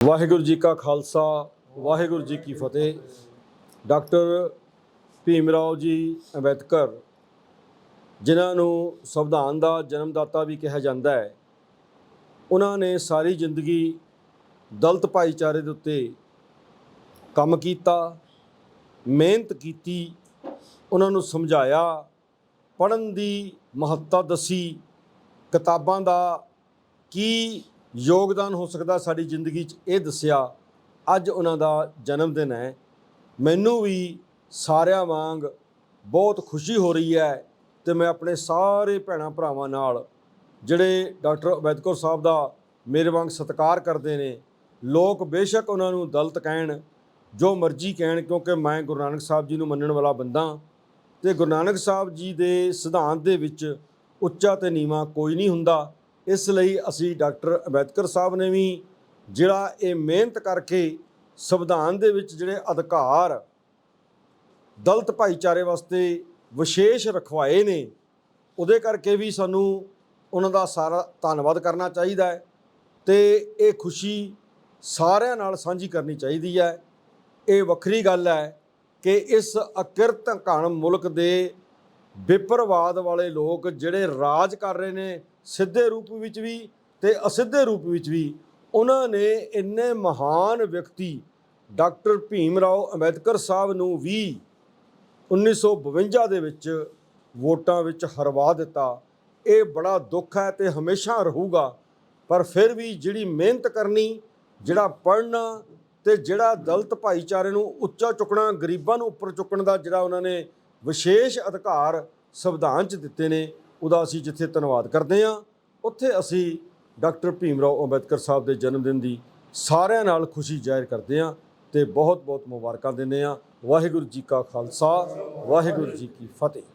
ਵਾਹਿਗੁਰੂ ਜੀ ਕਾ ਖਾਲਸਾ, ਵਾਹਿਗੁਰੂ ਜੀ ਕੀ ਫਤਿਹ। ਡਾਕਟਰ ਭੀਮ ਰਾਓ ਜੀ ਅੰਬੇਦਕਰ, ਜਿਨ੍ਹਾਂ ਨੂੰ ਸੰਵਿਧਾਨ ਦਾ ਜਨਮਦਾਤਾ ਵੀ ਕਿਹਾ ਜਾਂਦਾ ਹੈ, ਉਹਨਾਂ ਨੇ ਸਾਰੀ ਜ਼ਿੰਦਗੀ ਦਲਤ ਭਾਈਚਾਰੇ ਦੇ ਉੱਤੇ ਕੰਮ ਕੀਤਾ, ਮਿਹਨਤ ਕੀਤੀ, ਉਹਨਾਂ ਨੂੰ ਸਮਝਾਇਆ, ਪੜ੍ਹਨ ਦੀ ਮਹੱਤਤਾ ਦੱਸੀ, ਕਿਤਾਬਾਂ ਦਾ ਕੀ ਯੋਗਦਾਨ ਹੋ ਸਕਦਾ ਸਾਡੀ ਜ਼ਿੰਦਗੀ 'ਚ। ਇਹ ਦੱਸਿਆ, ਅੱਜ ਉਹਨਾਂ ਦਾ ਜਨਮ ਦਿਨ ਹੈ। ਮੈਨੂੰ ਵੀ ਸਾਰਿਆਂ ਵਾਂਗ ਬਹੁਤ ਖੁਸ਼ੀ ਹੋ ਰਹੀ ਹੈ ਤੇ ਮੈਂ ਆਪਣੇ ਸਾਰੇ ਭੈਣਾਂ ਭਰਾਵਾਂ ਨਾਲ, ਜਿਹੜੇ ਡਾਕਟਰ ਅੰਬੇਦਕਰ ਸਾਹਿਬ ਦਾ ਮੇਰੇ ਵਾਂਗ ਸਤਿਕਾਰ ਕਰਦੇ ਨੇ, ਲੋਕ ਬੇਸ਼ੱਕ ਉਹਨਾਂ ਨੂੰ ਦਲਤ ਕਹਿਣ, ਜੋ ਮਰਜ਼ੀ ਕਹਿਣ, ਕਿਉਂਕਿ ਮੈਂ ਗੁਰੂ ਨਾਨਕ ਸਾਹਿਬ ਜੀ ਨੂੰ ਮੰਨਣ ਵਾਲਾ ਬੰਦਾ ਤੇ ਗੁਰੂ ਨਾਨਕ ਸਾਹਿਬ ਜੀ ਦੇ ਸਿਧਾਂਤ ਦੇ ਵਿੱਚ ਉੱਚਾ ਤੇ ਨੀਵਾਂ ਕੋਈ ਨਹੀਂ ਹੁੰਦਾ। ਇਸ ਲਈ ਅਸੀਂ ਡਾਕਟਰ ਅੰਬੇਦਕਰ ਸਾਹਿਬ ਨੇ ਵੀ ਜਿਹੜਾ ਇਹ ਮਿਹਨਤ ਕਰਕੇ ਸੰਵਿਧਾਨ ਦੇ ਵਿੱਚ ਜਿਹੜੇ ਅਧਿਕਾਰ ਦਲਤ ਭਾਈਚਾਰੇ ਵਾਸਤੇ ਵਿਸ਼ੇਸ਼ ਰਖਵਾਏ ਨੇ, ਉਹਦੇ ਕਰਕੇ ਵੀ ਸਾਨੂੰ ਉਹਨਾਂ ਦਾ ਸਾਰਾ ਧੰਨਵਾਦ ਕਰਨਾ ਚਾਹੀਦਾ ਹੈ ਤੇ ਇਹ ਖੁਸ਼ੀ ਸਾਰਿਆਂ ਨਾਲ ਸਾਂਝੀ ਕਰਨੀ ਚਾਹੀਦੀ ਹੈ। ਇਹ ਵੱਖਰੀ ਗੱਲ ਹੈ ਕਿ ਇਸ ਅਕਿਰਤ ਘਣ ਮੁਲਕ ਦੇ ਵਿਪਰਵਾਦ ਵਾਲੇ ਲੋਕ ਜਿਹੜੇ ਰਾਜ ਕਰ ਰਹੇ ਨੇ ਸਿੱਧੇ ਰੂਪ ਵਿੱਚ ਵੀ ਤੇ ਅਸਿੱਧੇ ਰੂਪ ਵਿੱਚ ਵੀ ਉਹਨਾਂ ਨੇ ਇੰਨੇ ਮਹਾਨ ਵਿਅਕਤੀ ਡਾਕਟਰ ਭੀਮ ਰਾਓ ਅੰਬੇਦਕਰ ਸਾਹਿਬ ਨੂੰ ਵੀ 1952 ਦੇ ਵਿੱਚ ਵੋਟਾਂ ਵਿੱਚ ਹਰਵਾ ਦਿੱਤਾ। ਇਹ ਬੜਾ ਦੁੱਖ ਹੈ ਤੇ ਹਮੇਸ਼ਾ ਰਹੂਗਾ, ਪਰ ਫਿਰ ਵੀ ਜਿਹੜੀ ਮਿਹਨਤ ਕਰਨੀ, ਜਿਹੜਾ ਪੜ੍ਹਨਾ ਤੇ ਜਿਹੜਾ ਦਲਤ ਭਾਈਚਾਰੇ ਨੂੰ ਉੱਚਾ ਚੁੱਕਣਾ, ਗਰੀਬਾਂ ਨੂੰ ਉੱਪਰ ਚੁੱਕਣ ਦਾ ਜਿਹੜਾ ਉਹਨਾਂ ਨੇ ਵਿਸ਼ੇਸ਼ ਅਧਿਕਾਰ ਸੰਵਿਧਾਨ 'ਚ ਦਿੱਤੇ ਨੇ ਉਹਦਾ ਅਸੀਂ ਜਿੱਥੇ ਧੰਨਵਾਦ ਕਰਦੇ ਹਾਂ, ਉੱਥੇ ਅਸੀਂ ਡਾਕਟਰ ਭੀਮ ਰਾਓ ਅੰਬੇਦਕਰ ਸਾਹਿਬ ਦੇ ਜਨਮ ਦਿਨ ਦੀ ਸਾਰਿਆਂ ਨਾਲ ਖੁਸ਼ੀ ਜ਼ਾਹਿਰ ਕਰਦੇ ਹਾਂ ਤੇ ਬਹੁਤ ਬਹੁਤ ਮੁਬਾਰਕਾਂ ਦਿੰਦੇ ਹਾਂ। ਵਾਹਿਗੁਰੂ ਜੀ ਕਾ ਖਾਲਸਾ, ਵਾਹਿਗੁਰੂ ਜੀ ਕੀ ਫਤਿਹ।